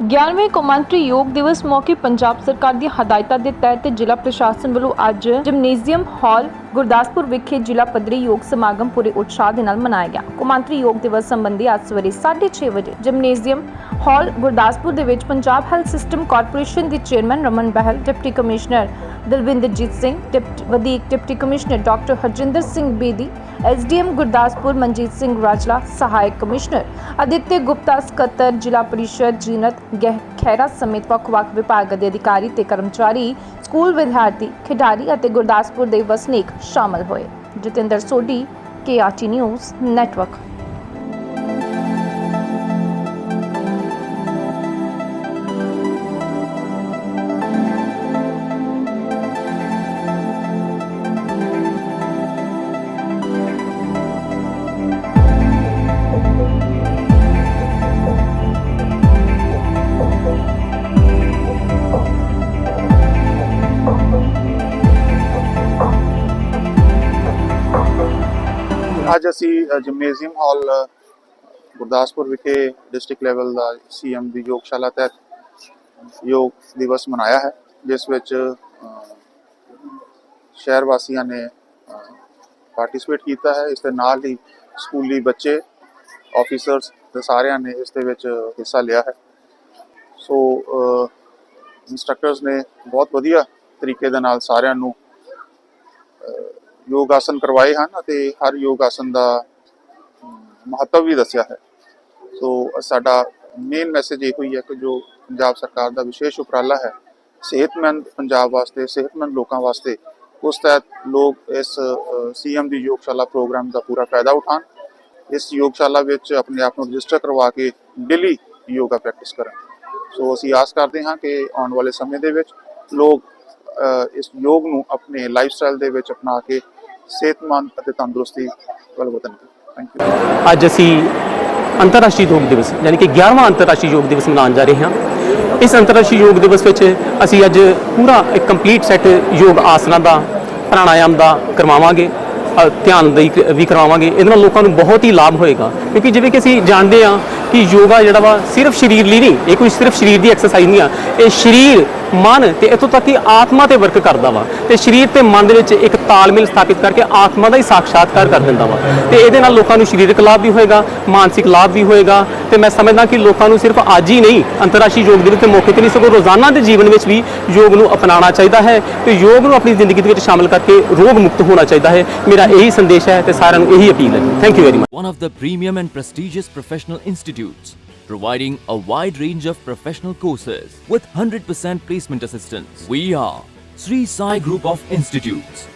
11ਵੇਂ ਕੌਮਾਂਤਰੀ ਯੋਗ ਦਿਵਸ ਮੌਕੇ ਪੰਜਾਬ ਸਰਕਾਰ ਦੀਆਂ ਹਦਾਇਤਾਂ ਦੇ ਤਹਿਤ ਜ਼ਿਲ੍ਹਾ ਪ੍ਰਸ਼ਾਸਨ ਵੱਲੋਂ ਅੱਜ ਜਿਮਨੇਜ਼ੀਅਮ ਹਾਲ ਗੁਰਦਾਸਪੁਰ ਵਿਖੇ ਜ਼ਿਲ੍ਹਾ ਪੱਧਰੀ ਯੋਗ ਸਮਾਗਮ ਪੂਰੇ ਉਤਸ਼ਾਹ ਦੇ ਨਾਲ ਮਨਾਇਆ ਗਿਆ। ਕੌਮਾਂਤਰੀ ਯੋਗ ਦਿਵਸ ਸੰਬੰਧੀ ਅੱਜ ਸਵੇਰੇ 6:30 ਵਜੇ ਜਿਮਨੇਜ਼ੀਅਮ ਹਾਲ ਗੁਰਦਾਸਪੁਰ ਦੇ ਵਿੱਚ ਪੰਜਾਬ ਹੈਲਥ ਸਿਸਟਮ ਕਾਰਪੋਰੇਸ਼ਨ ਦੇ chairman Raman Behl, deputy commissioner Dalwinderjit Singh, deputy, ਵਧੀਕ deputy commissioner doctor Harjinder Singh Bedi, SDM Gurdaspur Manjit Singh Rajla, ਸਹਾਇਕ ਕਮਿਸ਼ਨਰ ਅਦਿੱਤਯ ਗੁਪਤਾ, ਸਕੱਤਰ ਜ਼ਿਲ੍ਹਾ ਪਰਿਸ਼ਦ ਜੀਨਤ ਗਹਿ ਖੈਰਾ ਸਮੇਤ ਵੱਖ-ਵੱਖ ਵਿਭਾਗ ਦੇ ਅਧਿਕਾਰੀ ਤੇ ਕਰਮਚਾਰੀ, ਸਕੂਲ ਵਿਦਿਆਰਥੀ, ਖਿਡਾਰੀ ਅਤੇ ਗੁਰਦਾਸਪੁਰ ਦੇ ਵਸਨੀਕ ਸ਼ਾਮਲ ਹੋਏ। Jatinder Sodhi KRT news, network. ਅੱਜ ਅਸੀਂ ਅ, ਜਿਮਨੇਜ਼ੀਅਮ ਹਾਲ ਗੁਰਦਾਸਪੁਰ ਵਿਖੇ ਡਿਸਟ੍ਰਿਕਟ ਲੈਵਲ ਦਾ ਸੀਐਮ ਦੀ ਯੋਗਸ਼ਾਲਾ ਤਹਿਤ ਯੋਗ ਦਿਵਸ ਮਨਾਇਆ ਹੈ ਜਿਸ ਵਿੱਚ ਸ਼ਹਿਰ ਵਾਸੀਆਂ ਨੇ ਪਾਰਟਿਸਿਪੇਟ ਕੀਤਾ ਹੈ। ਇਸ ਦੇ ਨਾਲ ਹੀ ਸਕੂਲੀ ਬੱਚੇ ਆਫੀਸਰਸ ਤੇ ਸਾਰਿਆਂ ਨੇ ਇਸ ਦੇ ਵਿੱਚ ਹਿੱਸਾ ਲਿਆ ਹੈ। ਸੋ ਇੰਸਟ੍ਰਕਟਰਸ ਨੇ ਬਹੁਤ ਵਧੀਆ ਤਰੀਕੇ ਦੇ ਨਾਲ ਸਾਰਿਆਂ ਨੂੰ ਯੋਗ ਆਸਨ ਕਰਵਾਏ ਹਨ ਅਤੇ ਹਰ ਯੋਗ ਆਸਨ ਦਾ ਮਹੱਤਵ ਵੀ ਦੱਸਿਆ ਹੈ। ਸੋ ਸਾਡਾ ਮੇਨ ਮੈਸੇਜ ਇਹੋ ਹੀ ਹੈ ਕਿ ਜੋ ਪੰਜਾਬ ਸਰਕਾਰ ਦਾ ਵਿਸ਼ੇਸ਼ ਉਪਰਾਲਾ ਹੈ, ਸਿਹਤਮੰਦ ਪੰਜਾਬ ਵਾਸਤੇ, ਸਿਹਤਮੰਦ ਲੋਕਾਂ ਵਾਸਤੇ, ਉਸ ਤਹਿਤ ਲੋਕ ਇਸ ਸੀਐਮ ਦੀ ਯੋਗਸ਼ਾਲਾ ਪ੍ਰੋਗਰਾਮ ਦਾ ਪੂਰਾ ਫਾਇਦਾ ਉਠਾਉਣ, ਇਸ ਯੋਗਸ਼ਾਲਾ ਵਿੱਚ ਆਪਣੇ ਆਪ ਨੂੰ ਰਜਿਸਟਰ ਕਰਵਾ ਕੇ ਡੇਲੀ ਯੋਗਾ ਪ੍ਰੈਕਟਿਸ ਕਰਨ। ਸੋ ਅਸੀਂ ਆਸ ਕਰਦੇ ਹਾਂ ਕਿ ਆਉਣ ਵਾਲੇ ਸਮੇਂ ਦੇ ਵਿੱਚ ਲੋਕ ਇਸ ਯੋਗ ਨੂੰ ਆਪਣੇ ਲਾਈਫਸਟਾਈਲ ਦੇ ਵਿੱਚ ਅਪਣਾ ਕੇ ਸਿਹਤਮੰਦ ਅਤੇ ਤੰਦਰੁਸਤੀ ਵੱਲ ਵਧਣਗੇ ਥੈਂਕ ਯੂ ਅੱਜ ਅਸੀਂ ਅੰਤਰਰਾਸ਼ਟਰੀ ਯੋਗ ਦਿਵਸ, ਯਾਨੀ ਕਿ 11ਵਾਂ ਅੰਤਰਰਾਸ਼ਟਰੀ ਯੋਗ ਦਿਵਸ ਮਨਾਉਣ ਜਾ ਰਹੇ ਹਾਂ। ਇਸ ਅੰਤਰਰਾਸ਼ਟਰੀ ਯੋਗ ਦਿਵਸ ਵਿੱਚ ਅਸੀਂ ਅੱਜ ਪੂਰਾ ਇੱਕ ਕੰਪਲੀਟ ਸੈੱਟ ਯੋਗ ਆਸਨਾਂ ਦਾ, ਪ੍ਰਾਣਾਯਾਮ ਦਾ ਕਰਵਾਵਾਂਗੇ। ਧਿਆਨ ਦੀ ਕ- ਵੀ ਕਰਵਾਵਾਂਗੇ ਇਹਦੇ ਨਾਲ ਲੋਕਾਂ ਨੂੰ ਬਹੁਤ ਹੀ ਲਾਭ ਹੋਏਗਾ। ਕਿਉਂਕਿ ਜਿਵੇਂ ਕਿ ਅਸੀਂ ਜਾਣਦੇ ਹਾਂ ਕਿ ਯੋਗਾ ਜਿਹੜਾ ਵਾ ਸਿਰਫ ਸਰੀਰ ਲਈ ਨਹੀਂ, ਇਹ ਕੋਈ ਸਿਰਫ ਸਰੀਰ ਦੀ ਐਕਸਰਸਾਈਜ਼ ਨਹੀਂ ਆ। ਇਹ ਸਰੀਰ, ਮਨ ਤੇ ਇੱਥੋਂ ਤੱਕ ਕਿ ਆਤਮਾ ਤੇ ਵਰਕ ਕਰਦਾ ਵਾ। ਤੇ ਸਰੀਰ ਤੇ ਮਨ ਦੇ ਵਿੱਚ ਇੱਕ ਤਾਲਮੇਲ ਸਥਾਪਿਤ ਕਰਕੇ ਆਤਮਾ ਦਾ ਹੀ ਸਾਖਸ਼ਾਤਕਾਰ ਕਰ ਦਿੰਦਾ ਵਾ। ਤੇ ਇਹਦੇ ਨਾਲ ਲੋਕਾਂ ਨੂੰ ਸਰੀਰਕ ਲਾਭ ਵੀ ਹੋਏਗਾ, ਮਾਨਸਿਕ ਲਾਭ ਵੀ ਹੋਏਗਾ। ਤੇ ਮੈਂ ਸਮਝਦਾ ਕਿ ਲੋਕਾਂ ਨੂੰ ਸਿਰਫ ਅੱਜ ਹੀ ਨਹੀਂ, ਅੰਤਰਰਾਸ਼ਟਰੀ ਯੋਗ ਦਿਵਸ ਦੇ ਮੌਕੇ ਤੇ ਨਹੀਂ, ਸਗੋਂ ਰੋਜ਼ਾਨਾ ਦੇ ਜੀਵਨ ਵਿੱਚ ਵੀ ਯੋਗ ਨੂੰ ਅਪਣਾਉਣਾ ਚਾਹੀਦਾ ਹੈ। ਤੇ ਯੋਗ ਨੂੰ ਆਪਣੀ ਜ਼ਿੰਦਗੀ ਦੇ ਵਿੱਚ ਸ਼ਾਮਲ ਕਰਕੇ ਰੋਗ ਮੁਕਤ ਹੋਣਾ ਚਾਹੀਦਾ ਹੈ। ਮੇਰਾ ਇਹੀ ਸੰਦੇਸ਼ ਹੈ ਤੇ ਸਾਰਿਆਂ ਨੂੰ ਇਹੀ ਅਪੀਲ ਹੈ thank you very much one of the premium and prestigious professional institutes, providing a wide range of professional courses with 100% placement assistance. We are Sri Sai Group of Institutes,